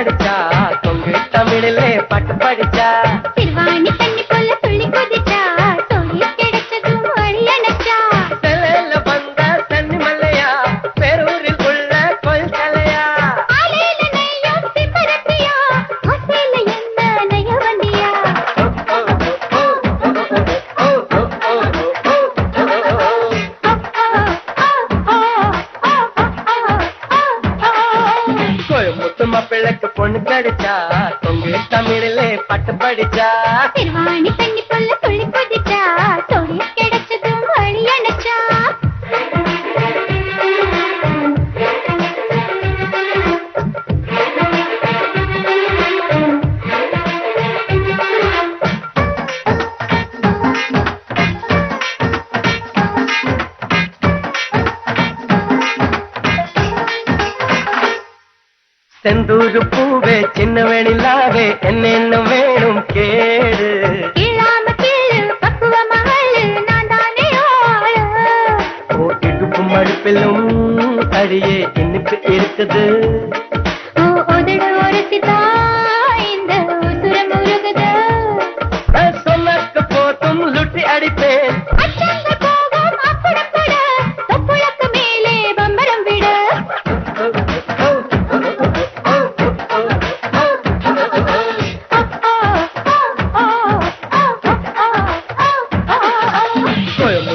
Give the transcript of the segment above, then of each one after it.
बढ़ जा तोगे तमिल ले पट बढ़ जा மாப்பிள்ளைக்கு பொண்ணு கிடைச்சா தொங்கு தமிழிலே பட்டு படிச்சா. திருவாணி பெண்ணி பொண்ணு செந்தூரு பூவே சின்ன வெளிலாவே என்னென்ன வேணும் கேடு. இடுப்பு மடுப்பிலும் அடியே எனக்கு இருக்குது.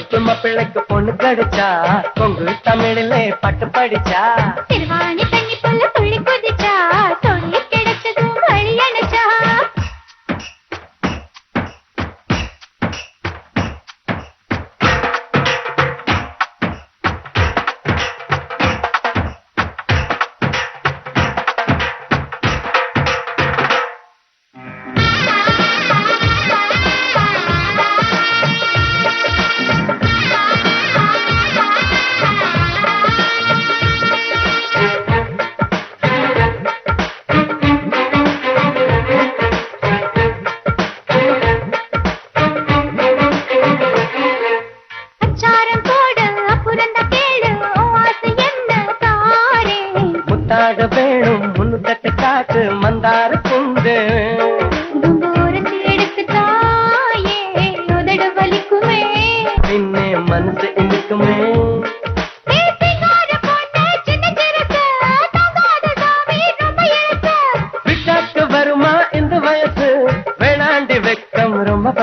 உப்பு மாப்பிள்ளைக்கு பொண்ணு கிடைச்சா பொங்கு தமிழிலே பட்டு படிச்சா.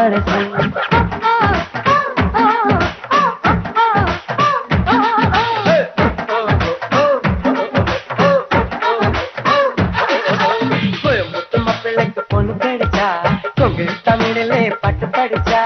படத்தில் பொண்ணு கிடைச்சா தமிழிலே பாட்டு படிச்சா